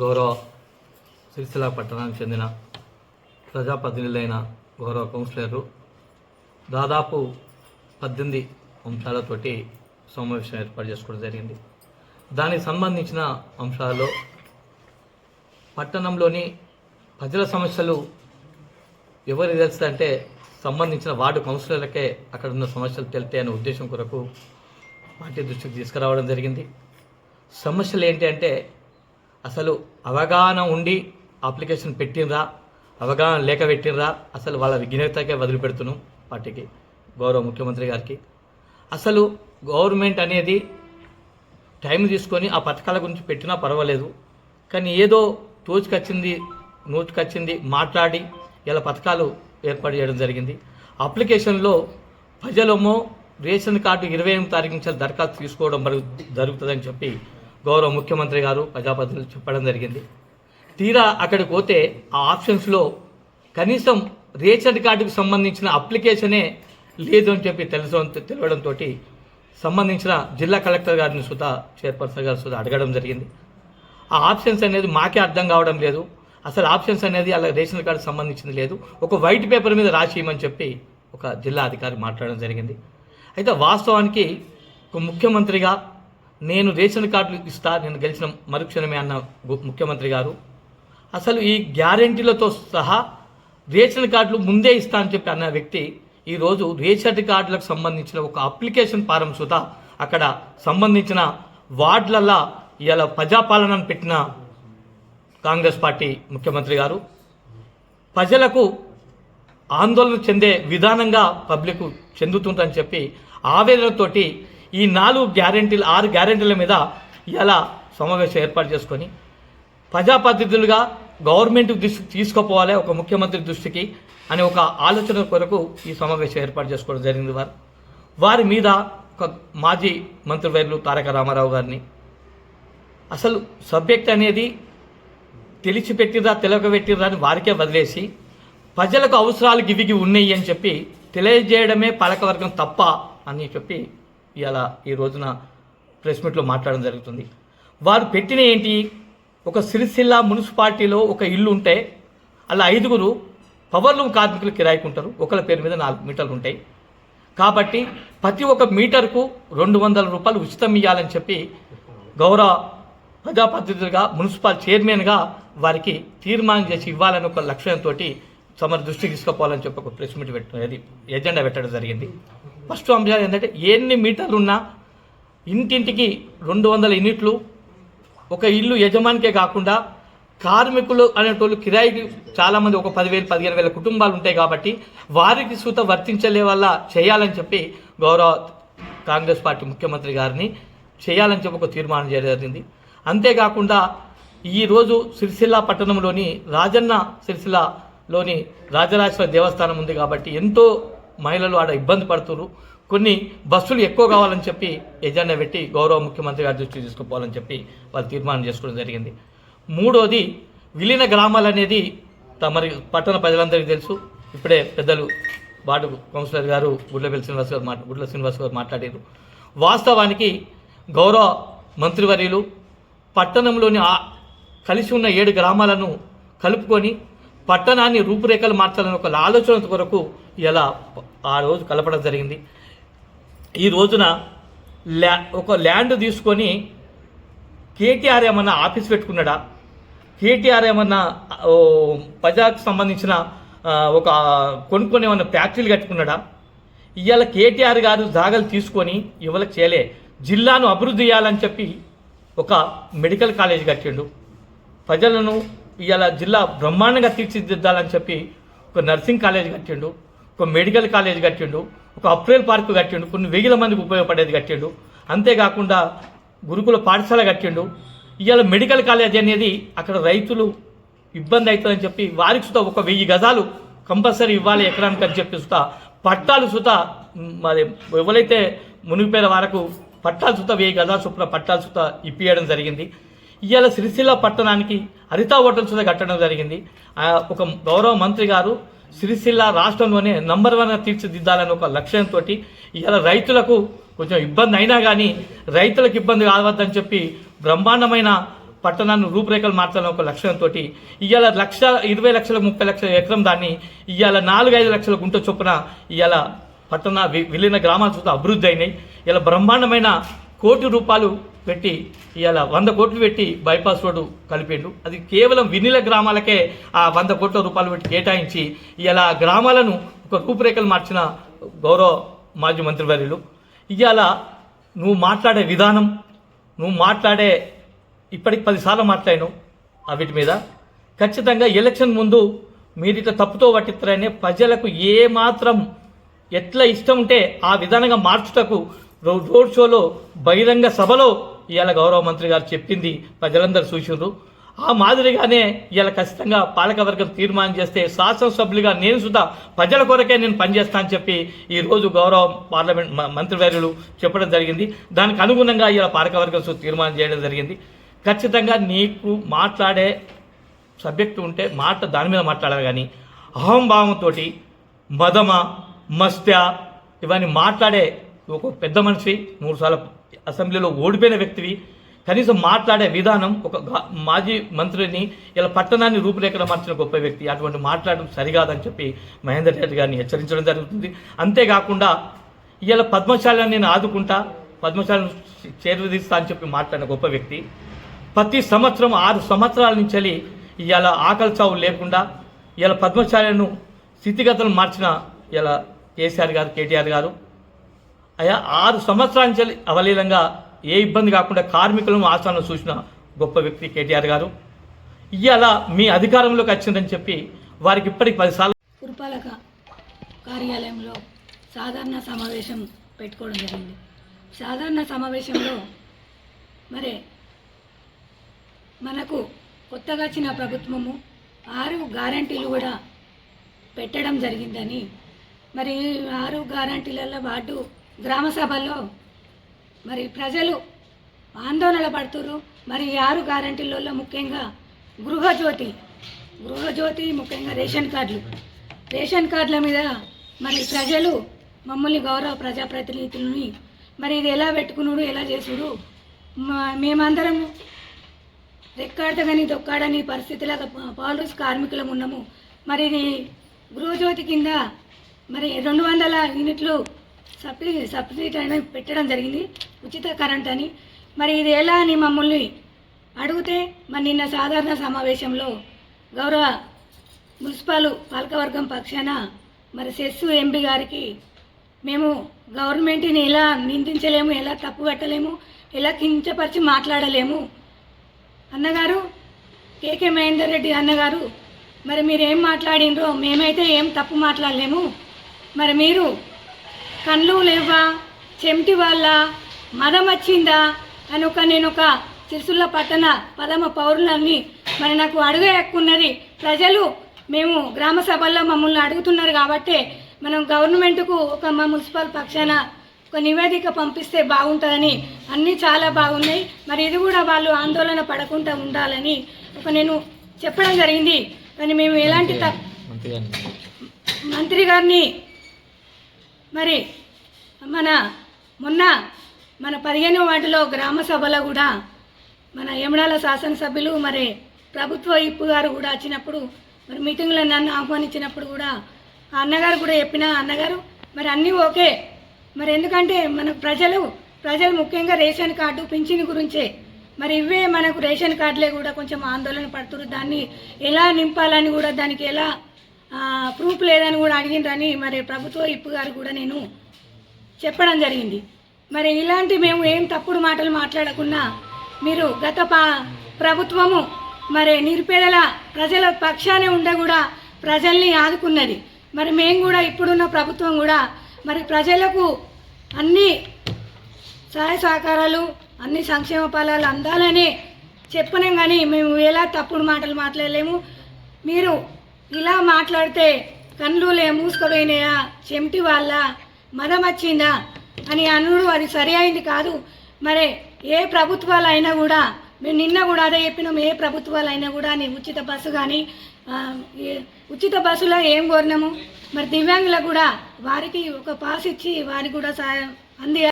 గౌరవ సిరిసిల్ల పట్టణానికి చెందిన ప్రజాప్రతినిధులైన గౌరవ కౌన్సిలర్లు దాదాపు పద్దెనిమిది అంశాలతోటి సమావేశం ఏర్పాటు చేసుకోవడం జరిగింది. దానికి సంబంధించిన అంశాల్లో పట్టణంలోని ప్రజల సమస్యలు ఎవరు తెలుస్తుందంటే సంబంధించిన వార్డు కౌన్సిలర్లకే అక్కడ ఉన్న సమస్యలు తెలితే అనే ఉద్దేశం కొరకు పార్టీ దృష్టికి తీసుకురావడం జరిగింది. సమస్యలు ఏంటి అంటే అసలు అవగాహన ఉండి అప్లికేషన్ పెట్టినరా అవగాహన లేక పెట్టినరా అసలు వాళ్ళ విజ్ఞతకే వదిలిపెడుతున్నాం పార్టీకి గౌరవ ముఖ్యమంత్రి గారికి. అసలు గవర్నమెంట్ అనేది టైం తీసుకొని ఆ పథకాల గురించి పెట్టినా పర్వాలేదు. కానీ ఏదో తోచుకొచ్చింది నోచుకొచ్చింది మాట్లాడి ఇలా పథకాలు ఏర్పాటు చేయడం జరిగింది. అప్లికేషన్లో ప్రజలేమో రేషన్ కార్డు ఇరవై ఎనిమిది తారీఖు నుంచి దరఖాస్తు తీసుకోవడం జరుగు- జరుగుతుందని చెప్పి గౌరవ ముఖ్యమంత్రి గారు ప్రజాప్రతినిధులు చెప్పడం జరిగింది. తీరా అక్కడికి పోతే ఆ ఆప్షన్స్లో కనీసం రేషన్ కార్డుకు సంబంధించిన అప్లికేషనే లేదు అని చెప్పి తెలుసు తెలియడంతో సంబంధించిన జిల్లా కలెక్టర్ గారిని సుధా చైర్పర్సన్ గారు సుధా అడగడం జరిగింది. ఆ ఆప్షన్స్ అనేది మాకే అర్థం కావడం లేదు. అసలు ఆప్షన్స్ అనేది అలా రేషన్ కార్డు సంబంధించింది లేదు. ఒక వైట్ పేపర్ మీద రాసి ఇవ్వమని చెప్పి ఒక జిల్లా అధికారి మాట్లాడడం జరిగింది. అయితే వాస్తవానికి ఒక ముఖ్యమంత్రిగా నేను రేషన్ కార్డులు ఇస్తా నేను గెలిచిన మరుక్షణమే అన్న గు- ముఖ్యమంత్రి గారు. అసలు ఈ గ్యారెంటీలతో సహా రేషన్ కార్డులు ముందే ఇస్తా అని చెప్పి అన్న వ్యక్తి ఈరోజు రేషన్ కార్డులకు సంబంధించిన ఒక అప్లికేషన్ ఫారం సుత అక్కడ సంబంధించిన వార్డులలో ఇలా ప్రజాపాలనను పెట్టిన కాంగ్రెస్ పార్టీ ముఖ్యమంత్రి గారు. ప్రజలకు ఆందోళన చెందే విధానంగా పబ్లిక్ చెందుతుందని చెప్పి ఆవేదనతోటి ఈ నాలుగు గ్యారెంటీలు ఆరు గ్యారెంటీల మీద ఇలా సమావేశం ఏర్పాటు చేసుకొని ప్రజాప్రతినిధులుగా గవర్నమెంట్ దృష్టి తీసుకుపోవాలి ఒక ముఖ్యమంత్రి దృష్టికి అనే ఒక ఆలోచన కొరకు ఈ సమావేశం ఏర్పాటు చేసుకోవడం జరిగింది వారు. వారి మీద ఒక మాజీ మంత్రివర్యులు తారక రామారావు గారిని అసలు సబ్జెక్ట్ అనేది తెలిసి పెట్టిరా పెట్టిరా అని వారికే వదిలేసి ప్రజలకు అవసరాలు గివిగి ఉన్నాయి అని చెప్పి తెలియజేయడమే పాలకవర్గం తప్ప అని చెప్పి ఇలా ఈ రోజున ప్రెస్ మీట్లో మాట్లాడడం జరుగుతుంది. వారు పెట్టిన ఏంటి? ఒక సిరిసిల్ల మున్సిపాలిటీలో ఒక ఇల్లు ఉంటే అలా ఐదుగురు పవర్లు కార్మికులు కిరాయికుంటారు ఒకళ్ళ పేరు మీద నాలుగు మీటర్లు ఉంటాయి. కాబట్టి ప్రతి ఒక్క మీటర్కు రెండు వందల రూపాయలు ఉచితం ఇవ్వాలని చెప్పి గౌరవ ప్రజాప్రతినిధులుగా మున్సిపల్ చైర్మన్గా వారికి తీర్మానం చేసి ఇవ్వాలని ఒక లక్ష్యంతో తమ దృష్టికి తీసుకుపోవాలని చెప్పి ఒక ప్రెస్ మీట్ పెట్ట ఎజెండా పెట్టడం జరిగింది. ఫస్ట్ అంశాలు ఏంటంటే ఎన్ని మీటర్లు ఉన్నా ఇంటింటికి రెండు వందల యూనిట్లు ఒక ఇల్లు యజమానికే కాకుండా కార్మికులు అనేటోళ్ళు కిరాయికి చాలామంది ఒక పదివేలు పదిహేను వేల కుటుంబాలు ఉంటాయి కాబట్టి వారికి సూత వర్తించలే వల్ల చేయాలని చెప్పి గౌరవ కాంగ్రెస్ పార్టీ ముఖ్యమంత్రి గారిని చేయాలని చెప్పి ఒక తీర్మానం జరిగింది. అంతేకాకుండా ఈరోజు సిరిసిల్ల పట్టణంలోని రాజన్న సిరిసిల్లలోని రాజరాజేశ్వర దేవస్థానం ఉంది కాబట్టి ఎంతో మహిళలు ఆడ ఇబ్బంది పడుతున్నారు కొన్ని బస్సులు ఎక్కువ కావాలని చెప్పి ఎజెండా పెట్టి గౌరవ ముఖ్యమంత్రి గారి దృష్టి తీసుకుపోవాలని చెప్పి వాళ్ళు తీర్మానం చేసుకోవడం జరిగింది. మూడోది విలీన గ్రామాలు అనేది తమరి పట్టణ ప్రజలందరికీ తెలుసు. ఇప్పుడే పెద్దలు వార్డు కౌన్సిలర్ గారు గుడ్లపల్లి శ్రీనివాస్ గారు మాట్లా గుడ్ల శ్రీనివాస్ గారు మాట్లాడారు వాస్తవానికి గౌరవ మంత్రివర్యులు పట్టణంలోని కలిసి ఉన్న ఏడు గ్రామాలను కలుపుకొని పట్టణాన్ని రూపురేఖలు మార్చాలని ఒక ఆలోచన కొరకు ఇలా ఆ రోజు కలపడం జరిగింది. ఈ రోజున ల్యా ఒక ల్యాండ్ తీసుకొని కేటీఆర్ ఏమన్నా ఆఫీస్ పెట్టుకున్నాడా? కేటీఆర్ ఏమన్నా ప్రజాకు సంబంధించిన ఒక కొనుక్కొని ఏమన్నా ఫ్యాక్టరీలు కట్టుకున్నాడా? ఇవాళ కేటీఆర్ గారు జాగలు తీసుకొని ఇవాళ చేయలే. జిల్లాను అభివృద్ధి చేయాలని చెప్పి ఒక మెడికల్ కాలేజ్ కట్టిండు. ప్రజలను ఇవాళ జిల్లా బ్రహ్మాండంగా తీర్చిదిద్దాలని చెప్పి ఒక నర్సింగ్ కాలేజ్ కట్టిండు ఒక మెడికల్ కాలేజ్ కట్టిండు ఒక అప్రేల్ పార్క్ కట్టిండు కొన్ని వేల మందికి ఉపయోగపడేది కట్టిండు. అంతేకాకుండా గురుకుల పాఠశాల కట్టిండు. ఇవాళ మెడికల్ కాలేజ్ అనేది అక్కడ రైతులు ఇబ్బంది అవుతుందని చెప్పి వారికి సుతా ఒక వెయ్యి గజాలు కంపల్సరీ ఇవ్వాలి ఎకరానికి అని చెప్పి సుతా పట్టాలు సుతా మరి ఎవరైతే మునిగిపోయిన వరకు పట్టాలు సుతా వెయ్యి గజాలు చొప్పున పట్టాలు సుతా ఇప్పియడం జరిగింది. ఇవాళ సిరిసిల్ల పట్టణానికి హరిత హోటల్ కట్టడం జరిగింది. ఒక గౌరవ మంత్రి గారు సిరిసిల్ల రాష్ట్రంలోనే నంబర్ వన్ తీర్చిదిద్దాలని ఒక లక్ష్యంతో ఇవాళ రైతులకు కొంచెం ఇబ్బంది అయినా కానీ రైతులకు ఇబ్బంది కావద్దని చెప్పి బ్రహ్మాండమైన పట్టణాన్ని రూపురేఖలు మార్చాలని ఒక లక్ష్యంతో ఇవాళ లక్ష ఇరవై లక్షల ముప్పై లక్షల ఎకరం దాన్ని ఇవాళ నాలుగు ఐదు లక్షల గుంట చొప్పున ఇవాళ పట్టణ వి- విలీన గ్రామాల చుట్టూ అభివృద్ధి అయినాయి. ఇలా బ్రహ్మాండమైన కోటి రూపాయలు పెట్టి ఇవాళ వంద కోట్లు పెట్టి బైపాస్ రోడ్డు కలిపిండు అది కేవలం వినిల గ్రామాలకే ఆ వంద కోట్ల రూపాయలు పెట్టి కేటాయించి ఇలా గ్రామాలను ఒక రూపురేఖలు మార్చిన గౌరవ మాజీ మంత్రివర్యులు ఇవాళ నువ్వు మాట్లాడే విధానం నువ్వు మాట్లాడే ఇప్పటికి పదిసార్లు మాట్లాడాను వీటి మీద. ఖచ్చితంగా ఎలక్షన్ ముందు మీరు ఇట్లా తప్పుతో పట్టిస్తారని ప్రజలకు ఏ మాత్రం ఎట్లా ఇష్టం ఉంటే ఆ విధానంగా మార్చుటకు రోడ్ షోలో బహిరంగ సభలో ఇవాళ గౌరవ మంత్రి గారు చెప్పింది ప్రజలందరూ చూసిండ్రు. ఆ మాదిరిగానే ఇవాళ ఖచ్చితంగా పాలకవర్గం తీర్మానం చేస్తే శాసనసభ్యులుగా నేను సుధా ప్రజల కొరకే నేను పనిచేస్తా అని చెప్పి ఈరోజు గౌరవ పార్లమెంట్ మ- మంత్రివర్యులు చెప్పడం జరిగింది. దానికి అనుగుణంగా ఇలా పాలకవర్గం తీర్మానం చేయడం జరిగింది. ఖచ్చితంగా నీకు మాట్లాడే సబ్జెక్ట్ ఉంటే మాట దాని మీద మాట్లాడాలి కానీ అహంభావంతో మదమ మస్త్య ఇవన్నీ మాట్లాడే ఒక పెద్ద మనిషి మూడుసార్లు అసెంబ్లీలో ఓడిపోయిన వ్యక్తివి కనీసం మాట్లాడే విధానం ఒక మాజీ మంత్రిని ఇలా పట్టణాన్ని రూపురేఖలు మార్చిన గొప్ప వ్యక్తి అటువంటి మాట్లాడడం సరికాదని చెప్పి మహేందర్ రెడ్డి గారిని హెచ్చరించడం జరుగుతుంది. అంతేకాకుండా ఇలా పద్మశాలను నేను ఆదుకుంటా పద్మశాలను చేరుదీస్తా అని చెప్పి మాట్లాడిన గొప్ప వ్యక్తి ప్రతి సంవత్సరం ఆరు సంవత్సరాల నుంచి వెళ్ళి ఇవాళ ఆకలి చావు లేకుండా ఇలా పద్మశాలను స్థితిగతులు మార్చిన ఇలా కేసీఆర్ గారు కేటీఆర్ గారు అయా ఆరు సంవత్సరాల అవలీలంగా ఏ ఇబ్బంది కాకుండా కార్మికులను ఆస్థానం చూసిన గొప్ప వ్యక్తి కేటీఆర్ గారు. ఇవాళ మీ అధికారంలోకి వచ్చిందని చెప్పి వారికి ఇప్పటికి పదిసార్లు పురపాలక కార్యాలయంలో సాధారణ సమావేశం పెట్టుకోవడం జరిగింది. సాధారణ సమావేశంలో మరి మనకు కొత్తగా వచ్చిన ప్రభుత్వము ఆరు గ్యారంటీలు కూడా పెట్టడం జరిగిందని మరి ఆరు గ్యారంటీలలో వార్డు గ్రామ సభల్లో మరి ప్రజలు ఆందోళన పడుతురు మరి ఈ ఆరు గ్యారంటీలలో ముఖ్యంగా గృహజ్యోతి గృహజ్యోతి ముఖ్యంగా రేషన్ కార్డులు. రేషన్ కార్డుల మీద మరి ప్రజలు మమ్మల్ని గౌరవ ప్రజాప్రతినిధులని మరి ఇది ఎలా పెట్టుకున్నాడు ఎలా చేసుడు? మా- మేమందరం రెక్కాడతగని దొక్కాడని పరిస్థితిలాగా పాలూస్ కార్మికులం ఉన్నాము. మరి ఇది గృహజ్యోతి కింద మరి రెండు వందల యూనిట్లు సబ్సిడీ సబ్సిడీ అయినా పెట్టడం జరిగింది. ఉచిత కరెంట్ అని. మరి ఇది ఎలా అని మమ్మల్ని అడిగితే మరి నిన్న సాధారణ సమావేశంలో గౌరవ మున్సిపల్ పాలకవర్గం పక్షాన మరి సెస్సు ఎంపీ గారికి మేము గవర్నమెంట్ని ఎలా నిందించలేము ఎలా తప్పు పెట్టలేము ఎలా కించపరిచి మాట్లాడలేము. అన్నగారు కేకే మహేందర్ రెడ్డి అన్నగారు మరి మీరు ఏం మాట్లాడినరో మేమైతే ఏం తప్పు మాట్లాడలేము. మరి మీరు కళ్ళు లేవా చెమిటి వాళ్ళ మదం వచ్చిందా అని ఒక నేను ఒక సిరిసుల్ల పట్టణ పదమ పౌరులని మరి నాకు అడుగు ఎక్కున్నది ప్రజలు. మేము గ్రామ సభల్లో మమ్మల్ని అడుగుతున్నారు కాబట్టి మనం గవర్నమెంట్కు ఒక మా మున్సిపల్ పక్షాన ఒక నివేదిక పంపిస్తే బాగుంటుందని అన్నీ చాలా బాగున్నాయి. మరి ఇది కూడా వాళ్ళు ఆందోళన పడకుండా ఉండాలని ఒక నేను చెప్పడం జరిగింది. కానీ మేము ఎలాంటి మంత్రి గారిని మరి మన మొన్న మన పదిహేను వాటిలో గ్రామ సభలో కూడా మన యమడాల శాసనసభ్యులు మరి ప్రభుత్వ ఇప్పు గారు కూడా వచ్చినప్పుడు మరి మీటింగ్లో నన్ను ఆహ్వానించినప్పుడు కూడా ఆ అన్నగారు కూడా చెప్పిన అన్నగారు మరి అన్నీ ఓకే. మరి ఎందుకంటే మన ప్రజలు ప్రజలు ముఖ్యంగా రేషన్ కార్డు పింఛన్ గురించే. మరి ఇవే మనకు రేషన్ కార్డులే కూడా కొంచెం ఆందోళన పడుతున్నారు దాన్ని ఎలా నింపాలని కూడా దానికి ఎలా ప్రూఫ్ లేదని కూడా అడిగిండ్రని మరి ప్రభుత్వ ఇప్పు గారు కూడా నేను చెప్పడం జరిగింది. మరి ఇలాంటి మేము ఏం తప్పుడు మాటలు మాట్లాడకుండా మీరు గత ప్రభుత్వము మరి నిరుపేదల ప్రజల పక్షానే ఉండే కూడా ప్రజల్ని ఆదుకున్నది. మరి మేము కూడా ఇప్పుడున్న ప్రభుత్వం కూడా మరి ప్రజలకు అన్ని సహాయ సహకారాలు అన్ని సంక్షేమ ఫలాలు అందాలని చెప్పలేం కానీ మేము ఎలా తప్పుడు మాటలు మాట్లాడలేము. మీరు ఇలా మాట్లాడితే కళ్ళు లే మూసుకుపోయినాయా? చెమిటి వాళ్ళ మదం వచ్చిందా? అని అనుడు అది సరి అయింది కాదు. మరి ఏ ప్రభుత్వాలు అయినా కూడా మేము నిన్న కూడా అదే చెప్పినాం ఏ ప్రభుత్వాలు అయినా కూడా నీ ఉచిత బస్సు కానీ ఉచిత బస్సులో ఏం కోరినాము? మరి దివ్యాంగులకు కూడా వారికి ఒక పాస్ ఇచ్చి వారికి కూడా సాయం అంది